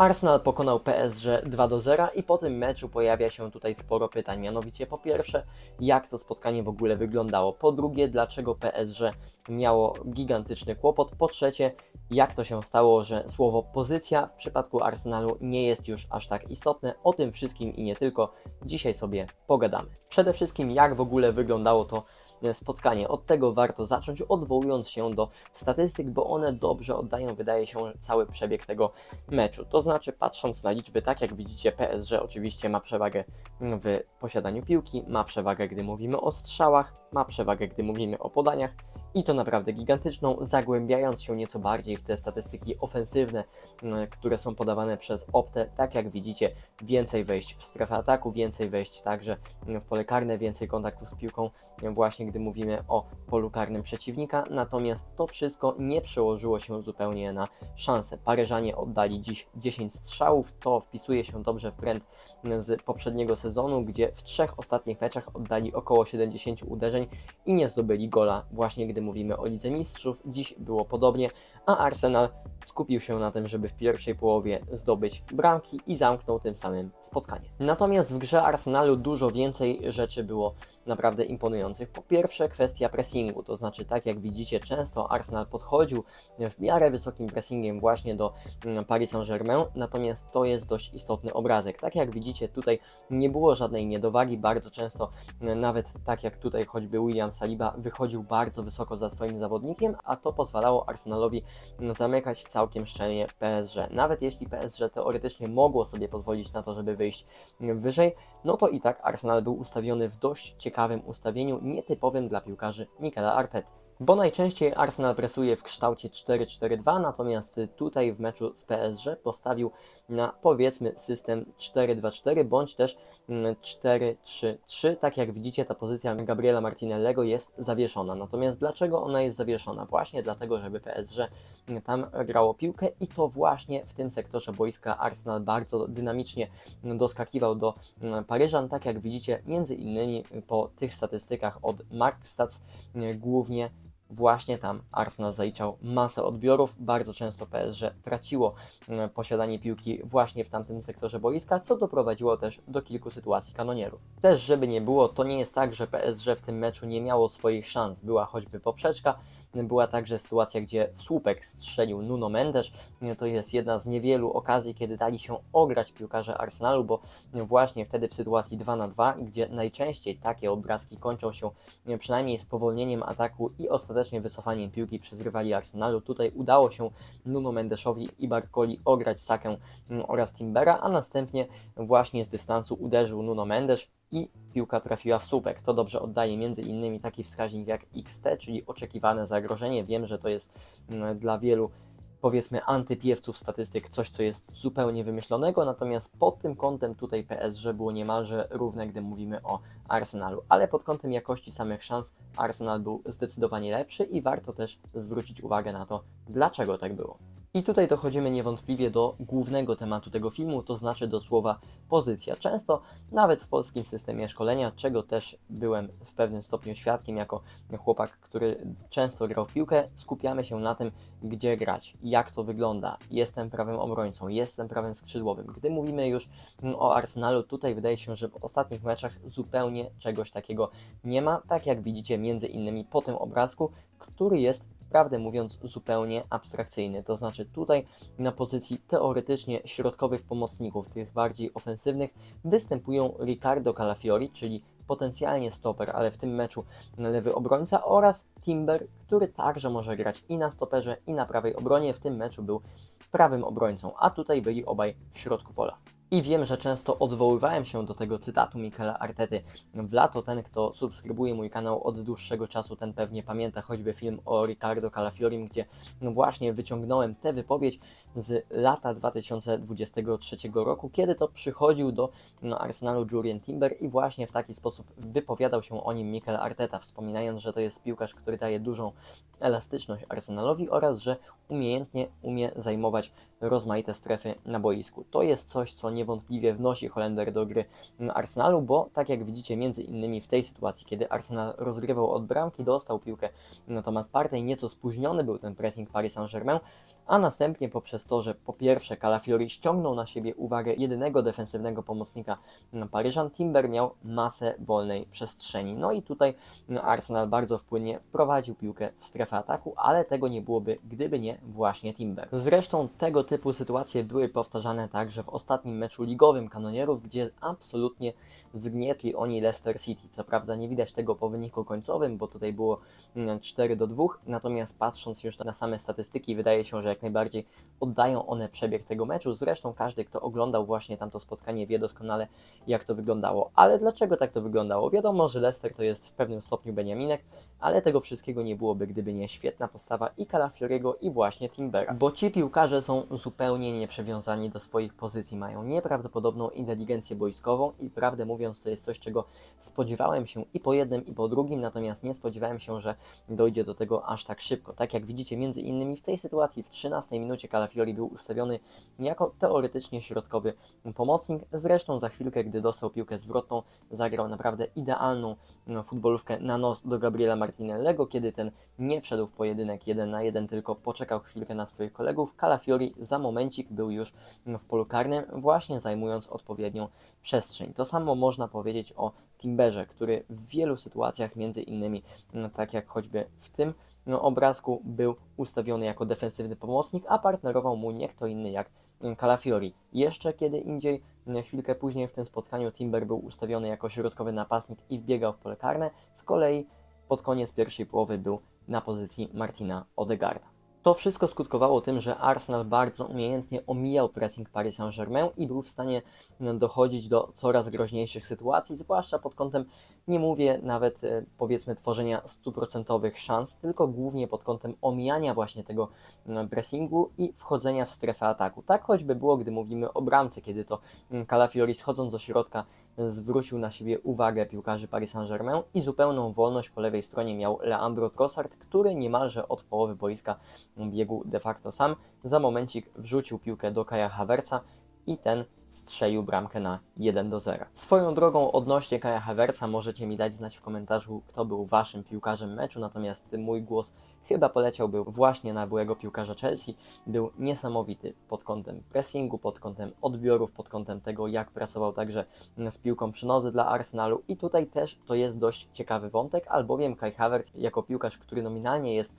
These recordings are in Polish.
Arsenal pokonał PSG 2 do 0 i po tym meczu pojawia się tutaj sporo pytań. Mianowicie po pierwsze, jak to spotkanie w ogóle wyglądało? Po drugie, dlaczego PSG miało gigantyczny kłopot? Po trzecie, jak to się stało, że słowo pozycja w przypadku Arsenalu nie jest już aż tak istotne? O tym wszystkim i nie tylko dzisiaj sobie pogadamy. Przede wszystkim, jak w ogóle wyglądało to spotkanie. Od tego warto zacząć, odwołując się do statystyk, bo one dobrze oddają, wydaje się, cały przebieg tego meczu. To znaczy, patrząc na liczby, tak jak widzicie, PSG oczywiście ma przewagę w posiadaniu piłki, ma przewagę, gdy mówimy o strzałach, ma przewagę, gdy mówimy o podaniach i to naprawdę gigantyczną, zagłębiając się nieco bardziej w te statystyki ofensywne, które są podawane przez Optę. Tak jak widzicie, więcej wejść w strefę ataku, więcej wejść także w pole karne, więcej kontaktów z piłką, właśnie gdy mówimy o polu karnym przeciwnika. Natomiast to wszystko nie przełożyło się zupełnie na szanse. Paryżanie oddali dziś 10 strzałów, to wpisuje się dobrze w trend z poprzedniego sezonu, gdzie w trzech ostatnich meczach oddali około 70 uderzeń i nie zdobyli gola, właśnie gdy mówimy o Lidze Mistrzów. Dziś było podobnie, a Arsenal skupił się na tym, żeby w pierwszej połowie zdobyć bramki i zamknął tym samym spotkanie. Natomiast w grze Arsenalu dużo więcej rzeczy było naprawdę imponujących. Po pierwsze kwestia pressingu, to znaczy tak jak widzicie często Arsenal podchodził w miarę wysokim pressingiem właśnie do mm, Paris Saint-Germain, natomiast to jest dość istotny obrazek. Tak jak widzicie tutaj nie było żadnej niedowagi, bardzo często mm, nawet tak jak tutaj choćby William Saliba wychodził bardzo wysoko za swoim zawodnikiem, a to pozwalało Arsenalowi mm, zamykać całkiem szczelnie PSG. Nawet jeśli PSG teoretycznie mogło sobie pozwolić na to, żeby wyjść wyżej, no to i tak Arsenal był ustawiony w dość ciekawym ustawieniu, nietypowym dla piłkarzy Mikela Artety. Bo najczęściej Arsenal presuje w kształcie 4-4-2, natomiast tutaj w meczu z PSG postawił na powiedzmy system 4-2-4 bądź też 4-3-3. Mm, tak jak widzicie, ta pozycja Gabriela Martinellego jest zawieszona. Natomiast dlaczego ona jest zawieszona? Właśnie dlatego, żeby PSG tam grało piłkę i to właśnie w tym sektorze boiska Arsenal bardzo dynamicznie doskakiwał do mm, Paryżan. Tak jak widzicie, między innymi po tych statystykach od Mark Stats głównie właśnie tam Arsenal zaliczał masę odbiorów. Bardzo często PSG traciło mm, posiadanie piłki właśnie w tamtym sektorze boiska, co doprowadziło też do kilku sytuacji kanonierów. Też, żeby nie było, to nie jest tak, że PSG w tym meczu nie miało swoich szans. Była choćby poprzeczka, była także sytuacja, gdzie w słupek strzelił Nuno Mendes. To jest jedna z niewielu okazji, kiedy dali się ograć piłkarze Arsenalu, bo właśnie wtedy w sytuacji 2 na 2, gdzie najczęściej takie obrazki kończą się przynajmniej spowolnieniem ataku i ostatecznie wycofaniem piłki przez rywali Arsenalu. Tutaj udało się Nuno Mendesowi i Barcoli ograć Sakę oraz Timbera, a następnie właśnie z dystansu uderzył Nuno Mendes i piłka trafiła w słupek. To dobrze oddaje między innymi taki wskaźnik jak XT, czyli oczekiwane zagrożenie. Wiem, że to jest mm, dla wielu powiedzmy antypiewców statystyk coś, co jest zupełnie wymyślonego, natomiast pod tym kątem tutaj PSG było niemalże równe, gdy mówimy o Arsenalu, ale pod kątem jakości samych szans Arsenal był zdecydowanie lepszy i warto też zwrócić uwagę na to, dlaczego tak było. I tutaj dochodzimy niewątpliwie do głównego tematu tego filmu, to znaczy do słowa pozycja. Często nawet w polskim systemie szkolenia, czego też byłem w pewnym stopniu świadkiem jako chłopak, który często grał w piłkę, skupiamy się na tym, gdzie grać, jak to wygląda. Jestem prawym obrońcą, jestem prawym skrzydłowym. Gdy mówimy już o Arsenalu, tutaj wydaje się, że w ostatnich meczach zupełnie czegoś takiego nie ma, tak jak widzicie między innymi po tym obrazku, który jest prawdę mówiąc zupełnie abstrakcyjny. To znaczy tutaj na pozycji teoretycznie środkowych pomocników, tych bardziej ofensywnych, występują Ricardo Calafiori, czyli potencjalnie stoper, ale w tym meczu lewy obrońca oraz Timber, który także może grać i na stoperze, i na prawej obronie. W tym meczu był prawym obrońcą, a tutaj byli obaj w środku pola. I wiem, że często odwoływałem się do tego cytatu Michaela Artety. W lato ten, kto subskrybuje mój kanał od dłuższego czasu, ten pewnie pamięta choćby film o Ricardo Calafiorim, gdzie właśnie wyciągnąłem tę wypowiedź z lata 2023 roku, kiedy to przychodził do no, Arsenalu Julian Timber i właśnie w taki sposób wypowiadał się o nim Mikel Arteta, wspominając, że to jest piłkarz, który daje dużą elastyczność Arsenalowi oraz, że umiejętnie umie zajmować rozmaite strefy na boisku. To jest coś, co niewątpliwie wnosi Holender do gry Arsenalu, bo tak jak widzicie, między innymi w tej sytuacji, kiedy Arsenal rozgrywał od bramki, dostał piłkę no Thomas Partey, nieco spóźniony był ten pressing Paris Saint-Germain, a następnie poprzez to, że po pierwsze Calafiori ściągnął na siebie uwagę jedynego defensywnego pomocnika mm, Paryżan, Timber miał masę wolnej przestrzeni. No i tutaj mm, Arsenal bardzo wpłynnie wprowadził piłkę w strefę ataku, ale tego nie byłoby, gdyby nie właśnie Timber. Zresztą tego typu sytuacje były powtarzane także w ostatnim meczu ligowym kanonierów, gdzie absolutnie zgnietli oni Leicester City. Co prawda nie widać tego po wyniku końcowym, bo tutaj było mm, 4 do 2, natomiast patrząc już na same statystyki, wydaje się, że jak najbardziej oddają one przebieg tego meczu. Zresztą każdy, kto oglądał właśnie tamto spotkanie, wie doskonale, jak to wyglądało. Ale dlaczego tak to wyglądało? Wiadomo, że Leicester to jest w pewnym stopniu Beniaminek, ale tego wszystkiego nie byłoby, gdyby nie świetna postawa i Calafioriego i właśnie Timbera. Bo ci piłkarze są zupełnie nieprzywiązani do swoich pozycji, mają nieprawdopodobną inteligencję boiskową i prawdę mówiąc to jest coś, czego spodziewałem się i po jednym i po drugim, natomiast nie spodziewałem się, że dojdzie do tego aż tak szybko. Tak jak widzicie, między innymi w tej sytuacji w 13 minucie Calafiori był ustawiony jako teoretycznie środkowy pomocnik. Zresztą za chwilkę, gdy dostał piłkę zwrotną, zagrał naprawdę idealną no, futbolówkę na nos do Gabriela Martinellego, kiedy ten nie wszedł w pojedynek 1 na 1, tylko poczekał chwilkę na swoich kolegów. Calafiori za momencik był już w polu karnym, właśnie zajmując odpowiednią przestrzeń. To samo można powiedzieć o Timberze, który w wielu sytuacjach, między innymi, no, tak jak choćby w tym no, obrazku, był ustawiony jako defensywny pomocnik, a partnerował mu nie kto inny jak Calafiori. Jeszcze kiedy indziej, chwilkę później w tym spotkaniu Timber był ustawiony jako środkowy napastnik i wbiegał w pole karne, z kolei pod koniec pierwszej połowy był na pozycji Martina Odegarda. To wszystko skutkowało tym, że Arsenal bardzo umiejętnie omijał pressing Paris Saint-Germain i był w stanie dochodzić do coraz groźniejszych sytuacji, zwłaszcza pod kątem, nie mówię nawet e, powiedzmy tworzenia stuprocentowych szans, tylko głównie pod kątem omijania właśnie tego pressingu i wchodzenia w strefę ataku. Tak choćby było, gdy mówimy o bramce, kiedy to Calafiori schodząc do środka zwrócił na siebie uwagę piłkarzy Paris Saint-Germain i zupełną wolność po lewej stronie miał Leandro Trossard, który niemalże od połowy boiska biegł de facto sam. Za momencik wrzucił piłkę do Kaja Havertza i ten strzelił bramkę na 1 do 0. Swoją drogą odnośnie Kaja Havertza możecie mi dać znać w komentarzu, kto był waszym piłkarzem meczu, natomiast mój głos chyba poleciałby właśnie na byłego piłkarza Chelsea. Był niesamowity pod kątem pressingu, pod kątem odbiorów, pod kątem tego, jak pracował także z piłką przy dla Arsenalu i tutaj też to jest dość ciekawy wątek, albowiem Kai Havertz jako piłkarz, który nominalnie jest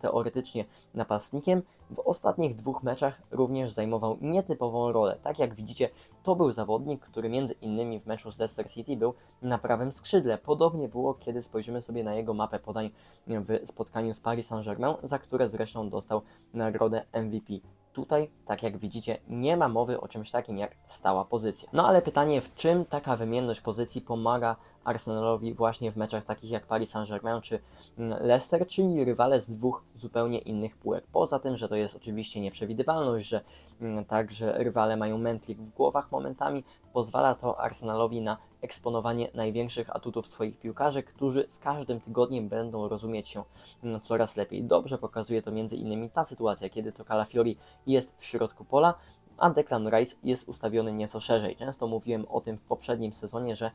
teoretycznie napastnikiem, w ostatnich dwóch meczach również zajmował nietypową rolę. Tak jak widzicie, to był zawodnik, który między innymi w meczu z Leicester City był na prawym skrzydle. Podobnie było, kiedy spojrzymy sobie na jego mapę podań w spotkaniu z Paris Saint-Germain, za które zresztą dostał nagrodę MVP. Tutaj, tak jak widzicie, nie ma mowy o czymś takim jak stała pozycja. No ale pytanie, w czym taka wymienność pozycji pomaga Arsenalowi właśnie w meczach takich jak Paris Saint-Germain czy mm, Leicester, czyli rywale z dwóch zupełnie innych półek. Poza tym, że to jest oczywiście nieprzewidywalność, że mm, także rywale mają mętlik w głowach momentami, pozwala to Arsenalowi na eksponowanie największych atutów swoich piłkarzy, którzy z każdym tygodniem będą rozumieć się mm, coraz lepiej. Dobrze pokazuje to m.in. ta sytuacja, kiedy to Calafiori jest w środku pola, a Declan Rice jest ustawiony nieco szerzej. Często mówiłem o tym w poprzednim sezonie, że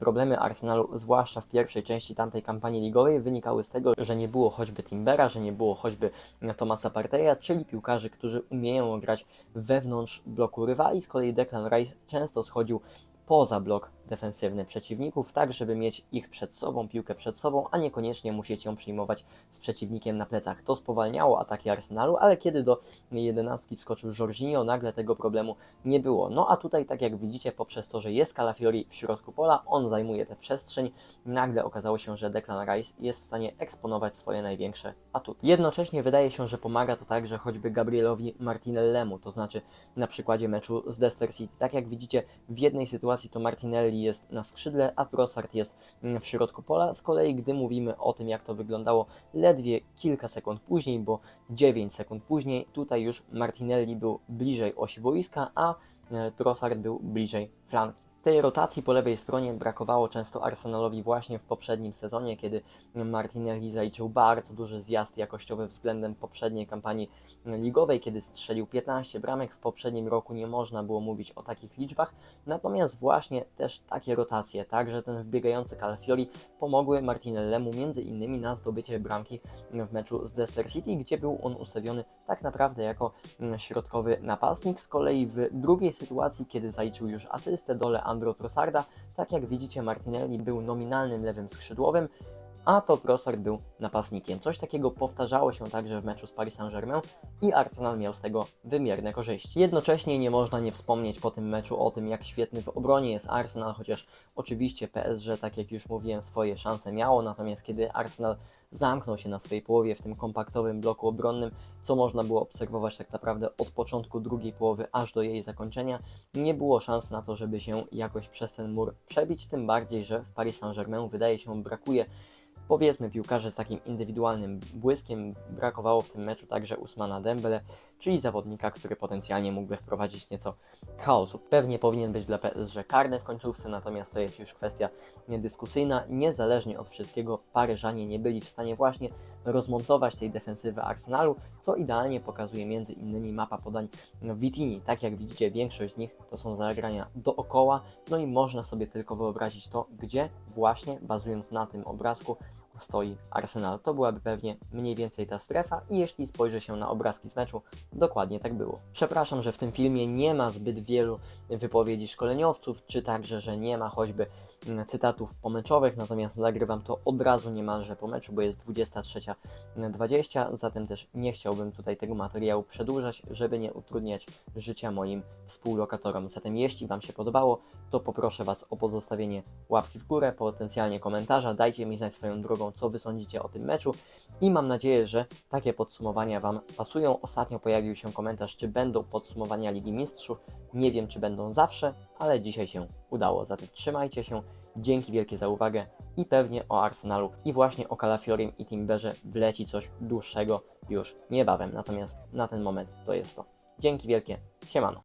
problemy Arsenalu, zwłaszcza w pierwszej części tamtej kampanii ligowej, wynikały z tego, że nie było choćby Timbera, że nie było choćby Tomasa Parteja, czyli piłkarzy, którzy umieją grać wewnątrz bloku rywali. Z kolei Declan Rice często schodził poza blok defensywny przeciwników, tak żeby mieć ich przed sobą, piłkę przed sobą, a niekoniecznie musieć ją przyjmować z przeciwnikiem na plecach. To spowalniało ataki Arsenalu, ale kiedy do jedenastki wskoczył Jorginho, nagle tego problemu nie było. No a tutaj, tak jak widzicie, poprzez to, że jest Calafiori w środku pola, on zajmuje tę przestrzeń, nagle okazało się, że Declan Rice jest w stanie eksponować swoje największe atuty. Jednocześnie wydaje się, że pomaga to także choćby Gabrielowi Martinellemu, to znaczy na przykładzie meczu z Leicester City. Tak jak widzicie, w jednej sytuacji to Martinelli jest na skrzydle, a Trossard jest mm, w środku pola. Z kolei, gdy mówimy o tym, jak to wyglądało ledwie kilka sekund później, bo 9 sekund później, tutaj już Martinelli był bliżej osi boiska, a e, Trossard był bliżej flanki. Tej rotacji po lewej stronie brakowało często Arsenalowi właśnie w poprzednim sezonie, kiedy Martinelli zaliczył bardzo duży zjazd jakościowy względem poprzedniej kampanii ligowej, kiedy strzelił 15 bramek. W poprzednim roku nie można było mówić o takich liczbach, natomiast właśnie też takie rotacje, także ten wbiegający Calafiori pomogły Martinellemu między innymi na zdobycie bramki w meczu z Leicester City, gdzie był on ustawiony tak naprawdę jako mm, środkowy napastnik. Z kolei w drugiej sytuacji, kiedy zaliczył już asystę do Leandro Trossarda, tak jak widzicie Martinelli był nominalnym lewym skrzydłowym, a to Trossard był napastnikiem. Coś takiego powtarzało się także w meczu z Paris Saint-Germain i Arsenal miał z tego wymierne korzyści. Jednocześnie nie można nie wspomnieć po tym meczu o tym, jak świetny w obronie jest Arsenal, chociaż oczywiście PSG, tak jak już mówiłem, swoje szanse miało, natomiast kiedy Arsenal zamknął się na swojej połowie w tym kompaktowym bloku obronnym, co można było obserwować tak naprawdę od początku drugiej połowy aż do jej zakończenia, nie było szans na to, żeby się jakoś przez ten mur przebić, tym bardziej, że w Paris Saint-Germain wydaje się brakuje powiedzmy piłkarzy z takim indywidualnym błyskiem. Brakowało w tym meczu także Usmana Dembele, czyli zawodnika, który potencjalnie mógłby wprowadzić nieco chaosu. Pewnie powinien być dla PSG karny w końcówce, natomiast to jest już kwestia niedyskusyjna. Niezależnie od wszystkiego, Paryżanie nie byli w stanie właśnie rozmontować tej defensywy Arsenalu, co idealnie pokazuje między innymi mapa podań Vitini. Tak jak widzicie, większość z nich to są zagrania dookoła, no i można sobie tylko wyobrazić to, gdzie właśnie bazując na tym obrazku stoi Arsenal. To byłaby pewnie mniej więcej ta strefa i jeśli spojrzy się na obrazki z meczu, dokładnie tak było. Przepraszam, że w tym filmie nie ma zbyt wielu wypowiedzi szkoleniowców, czy także, że nie ma choćby cytatów pomeczowych, natomiast nagrywam to od razu niemalże po meczu, bo jest 23.20, zatem też nie chciałbym tutaj tego materiału przedłużać, żeby nie utrudniać życia moim współlokatorom. Zatem jeśli Wam się podobało, to poproszę Was o pozostawienie łapki w górę, potencjalnie komentarza, dajcie mi znać swoją drogą, co Wy sądzicie o tym meczu i mam nadzieję, że takie podsumowania Wam pasują. Ostatnio pojawił się komentarz, czy będą podsumowania Ligi Mistrzów. Nie wiem, czy będą zawsze, ale dzisiaj się udało. Zatem trzymajcie się. Dzięki wielkie za uwagę i pewnie o Arsenalu i właśnie o Calafiorim i Timberze wleci coś dłuższego już niebawem. Natomiast na ten moment to jest to. Dzięki wielkie. Siemano.